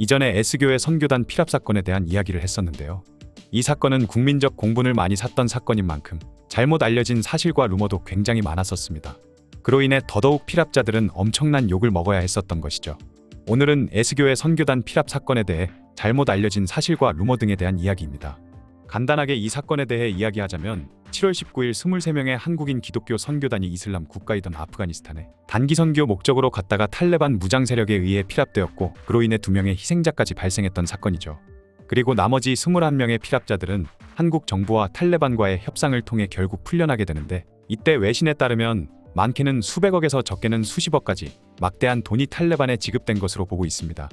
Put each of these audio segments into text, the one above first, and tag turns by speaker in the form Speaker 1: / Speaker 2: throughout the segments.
Speaker 1: 이전에 S교의 선교단 피랍 사건에 대한 이야기를 했었는데요. 이 사건은 국민적 공분을 많이 샀던 사건인 만큼 잘못 알려진 사실과 루머도 굉장히 많았었습니다. 그로 인해 더더욱 피랍자들은 엄청난 욕을 먹어야 했었던 것이죠. 오늘은 S교의 선교단 피랍 사건에 대해 잘못 알려진 사실과 루머 등에 대한 이야기입니다. 간단하게 이 사건에 대해 이야기하자면 7월 19일 23명의 한국인 기독교 선교단이 이슬람 국가이던 아프가니스탄에 단기 선교 목적으로 갔다가 탈레반 무장 세력에 의해 피랍되었고 그로 인해 2명의 희생자까지 발생했던 사건이죠. 그리고 나머지 21명의 피랍자들은 한국 정부와 탈레반과의 협상을 통해 결국 풀려나게 되는데 이때 외신에 따르면 많게는 수백억에서 적게는 수십억까지 막대한 돈이 탈레반에 지급된 것으로 보고 있습니다.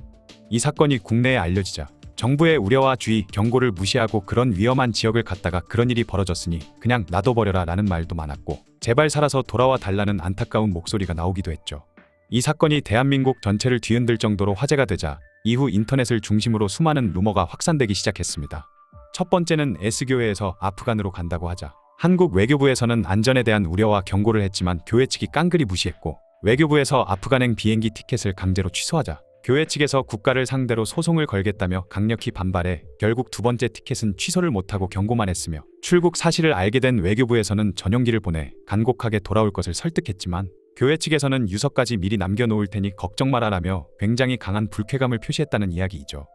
Speaker 1: 이 사건이 국내에 알려지자 정부의 우려와 주의, 경고를 무시하고 그런 위험한 지역을 갔다가 그런 일이 벌어졌으니 그냥 놔둬버려라 라는 말도 많았고 제발 살아서 돌아와 달라는 안타까운 목소리가 나오기도 했죠. 이 사건이 대한민국 전체를 뒤흔들 정도로 화제가 되자 이후 인터넷을 중심으로 수많은 루머가 확산되기 시작했습니다. 첫 번째는 S교회에서 아프간으로 간다고 하자 한국 외교부에서는 안전에 대한 우려와 경고를 했지만 교회 측이 깡그리 무시했고 외교부에서 아프간행 비행기 티켓을 강제로 취소하자 교회 측에서 국가를 상대로 소송을 걸겠다며 강력히 반발해 결국 두 번째 티켓은 취소를 못하고 경고만 했으며 출국 사실을 알게 된 외교부에서는 전용기를 보내 간곡하게 돌아올 것을 설득했지만 교회 측에서는 유서까지 미리 남겨놓을 테니 걱정 말아라며 굉장히 강한 불쾌감을 표시했다는 이야기이죠.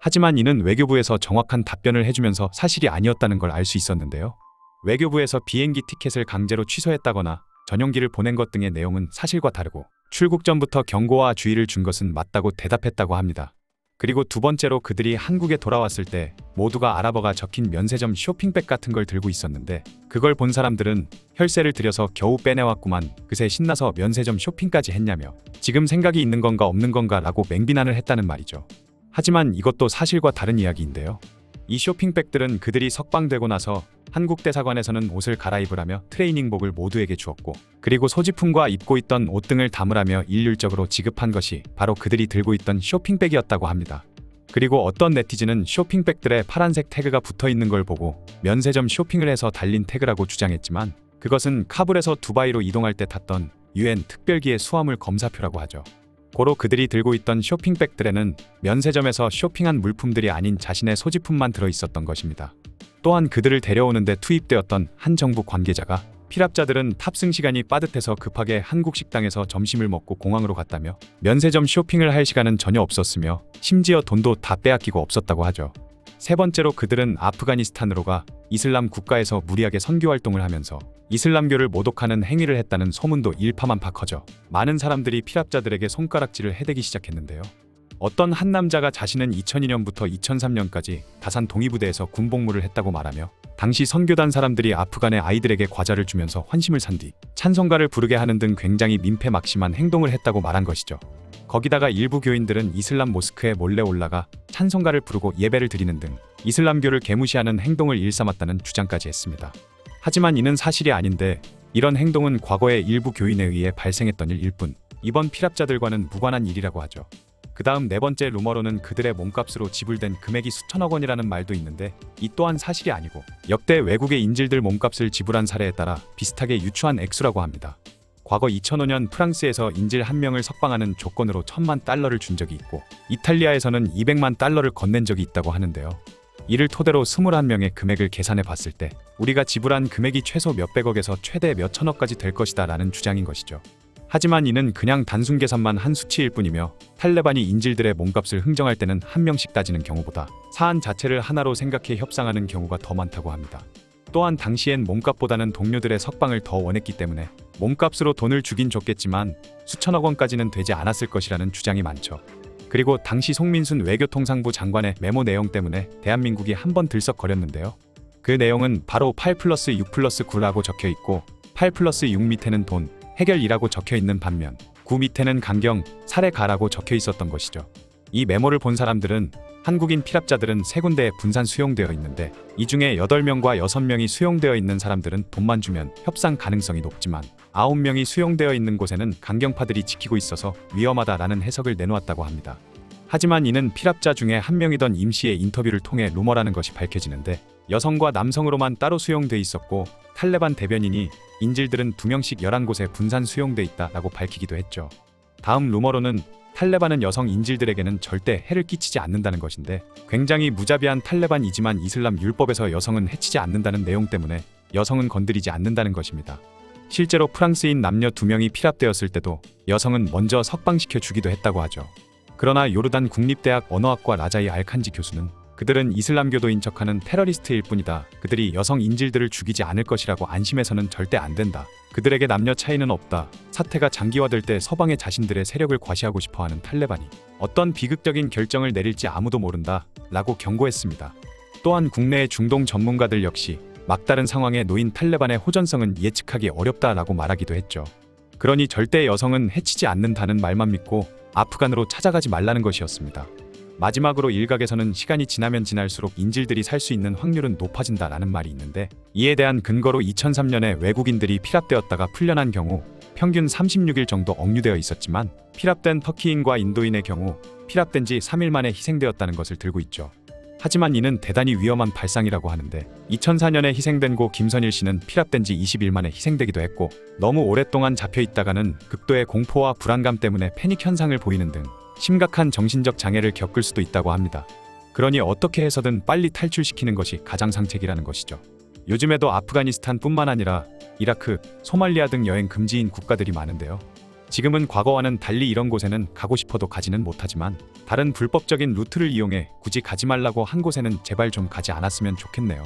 Speaker 1: 하지만 이는 외교부에서 정확한 답변을 해주면서 사실이 아니었다는 걸 알 수 있었는데요. 외교부에서 비행기 티켓을 강제로 취소했다거나 전용기를 보낸 것 등의 내용은 사실과 다르고 출국 전부터 경고와 주의를 준 것은 맞다고 대답했다고 합니다. 그리고 두 번째로 그들이 한국에 돌아왔을 때 모두가 아랍어가 적힌 면세점 쇼핑백 같은 걸 들고 있었는데 그걸 본 사람들은 혈세를 들여서 겨우 빼내왔구만 그새 신나서 면세점 쇼핑까지 했냐며 지금 생각이 있는 건가 없는 건가 라고 맹비난을 했다는 말이죠. 하지만 이것도 사실과 다른 이야기인데요. 이 쇼핑백들은 그들이 석방되고 나서 한국 대사관에서는 옷을 갈아입으라며 트레이닝복을 모두에게 주었고 그리고 소지품과 입고 있던 옷 등을 담으라며 일률적으로 지급한 것이 바로 그들이 들고 있던 쇼핑백이었다고 합니다. 그리고 어떤 네티즌은 쇼핑백들에 파란색 태그가 붙어 있는 걸 보고 면세점 쇼핑을 해서 달린 태그라고 주장했지만 그것은 카불에서 두바이로 이동할 때 탔던 유엔 특별기의 수화물 검사표라고 하죠. 고로 그들이 들고 있던 쇼핑백들에는 면세점에서 쇼핑한 물품들이 아닌 자신의 소지품만 들어 있었던 것입니다. 또한 그들을 데려오는데 투입되었던 한 정부 관계자가 피랍자들은 탑승 시간이 빠듯해서 급하게 한국 식당에서 점심을 먹고 공항으로 갔다며 면세점 쇼핑을 할 시간은 전혀 없었으며 심지어 돈도 다 빼앗기고 없었다고 하죠. 세 번째로 그들은 아프가니스탄으로 가 이슬람 국가에서 무리하게 선교 활동을 하면서 이슬람교를 모독하는 행위를 했다는 소문도 일파만파 커져 많은 사람들이 피랍자들에게 손가락질을 해대기 시작했는데요. 어떤 한 남자가 자신은 2002년부터 2003년까지 다산 동의부대에서 군복무를 했다고 말하며 당시 선교단 사람들이 아프간의 아이들에게 과자를 주면서 환심을 산 뒤 찬송가를 부르게 하는 등 굉장히 민폐 막심한 행동을 했다고 말한 것이죠. 거기다가 일부 교인들은 이슬람 모스크에 몰래 올라가 찬송가를 부르고 예배를 드리는 등 이슬람교를 개무시하는 행동을 일삼았다는 주장까지 했습니다. 하지만 이는 사실이 아닌데 이런 행동은 과거의 일부 교인에 의해 발생했던 일일 뿐 이번 피랍자들과는 무관한 일이라고 하죠. 그 다음 네 번째 루머로는 그들의 몸값으로 지불된 금액이 수천억 원이라는 말도 있는데 이 또한 사실이 아니고 역대 외국의 인질들 몸값을 지불한 사례에 따라 비슷하게 유추한 액수라고 합니다. 과거 2005년 프랑스에서 인질 한 명을 석방하는 조건으로 천만 달러를 준 적이 있고 이탈리아에서는 200만 달러를 건넨 적이 있다고 하는데요. 이를 토대로 21명의 금액을 계산해 봤을 때 우리가 지불한 금액이 최소 몇백억에서 최대 몇천억까지 될 것이다 라는 주장인 것이죠. 하지만 이는 그냥 단순 계산만 한 수치일 뿐이며 탈레반이 인질들의 몸값을 흥정할 때는 한 명씩 따지는 경우보다 사안 자체를 하나로 생각해 협상하는 경우가 더 많다고 합니다. 또한 당시엔 몸값보다는 동료들의 석방을 더 원했기 때문에 몸값으로 돈을 주긴 줬겠지만 수천억 원까지는 되지 않았을 것이라는 주장이 많죠. 그리고 당시 송민순 외교통상부 장관의 메모 내용 때문에 대한민국이 한 번 들썩거렸는데요. 그 내용은 바로 8 플러스 6 플러스 9라고 적혀 있고 8 플러스 6 밑에는 돈, 해결이라고 적혀 있는 반면 9 밑에는 강경, 살해 가라고 적혀 있었던 것이죠. 이 메모를 본 사람들은 한국인 피랍자들은 세 군데에 분산 수용되어 있는데 이 중에 8명과 6명이 수용되어 있는 사람들은 돈만 주면 협상 가능성이 높지만 9명이 수용되어 있는 곳에는 강경파들이 지키고 있어서 위험하다라는 해석을 내놓았다고 합니다. 하지만 이는 피랍자 중에 한 명이던 임 씨의 인터뷰를 통해 루머라는 것이 밝혀지는데 여성과 남성으로만 따로 수용돼 있었고 탈레반 대변인이 인질들은 두 명씩 11곳에 분산 수용돼 있다라고 밝히기도 했죠. 다음 루머로는 탈레반은 여성 인질들에게는 절대 해를 끼치지 않는다는 것인데 굉장히 무자비한 탈레반이지만 이슬람 율법에서 여성은 해치지 않는다는 내용 때문에 여성은 건드리지 않는다는 것입니다. 실제로 프랑스인 남녀 두 명이 피랍되었을 때도 여성은 먼저 석방시켜 주기도 했다고 하죠. 그러나 요르단 국립대학 언어학과 라자이 알칸지 교수는 그들은 이슬람교도인 척하는 테러리스트일 뿐이다. 그들이 여성 인질들을 죽이지 않을 것이라고 안심해서는 절대 안 된다. 그들에게 남녀 차이는 없다. 사태가 장기화될 때 서방의 자신들의 세력을 과시하고 싶어하는 탈레반이 어떤 비극적인 결정을 내릴지 아무도 모른다. 라고 경고했습니다. 또한 국내의 중동 전문가들 역시 막다른 상황에 놓인 탈레반의 호전성은 예측하기 어렵다라고 말하기도 했죠. 그러니 절대 여성은 해치지 않는다는 말만 믿고 아프간으로 찾아가지 말라는 것이었습니다. 마지막으로 일각에서는 시간이 지나면 지날수록 인질들이 살 수 있는 확률은 높아진다라는 말이 있는데 이에 대한 근거로 2003년에 외국인들이 피랍되었다가 풀려난 경우 평균 36일 정도 억류되어 있었지만 피랍된 터키인과 인도인의 경우 피랍된 지 3일 만에 희생되었다는 것을 들고 있죠. 하지만 이는 대단히 위험한 발상이라고 하는데 2004년에 희생된 고 김선일 씨는 피랍된 지 20일 만에 희생되기도 했고 너무 오랫동안 잡혀 있다가는 극도의 공포와 불안감 때문에 패닉 현상을 보이는 등 심각한 정신적 장애를 겪을 수도 있다고 합니다. 그러니 어떻게 해서든 빨리 탈출시키는 것이 가장 상책이라는 것이죠. 요즘에도 아프가니스탄뿐만 아니라 이라크, 소말리아 등 여행 금지인 국가들이 많은데요. 지금은 과거와는 달리 이런 곳에는 가고 싶어도 가지는 못하지만 다른 불법적인 루트를 이용해 굳이 가지 말라고 한 곳에는 제발 좀 가지 않았으면 좋겠네요.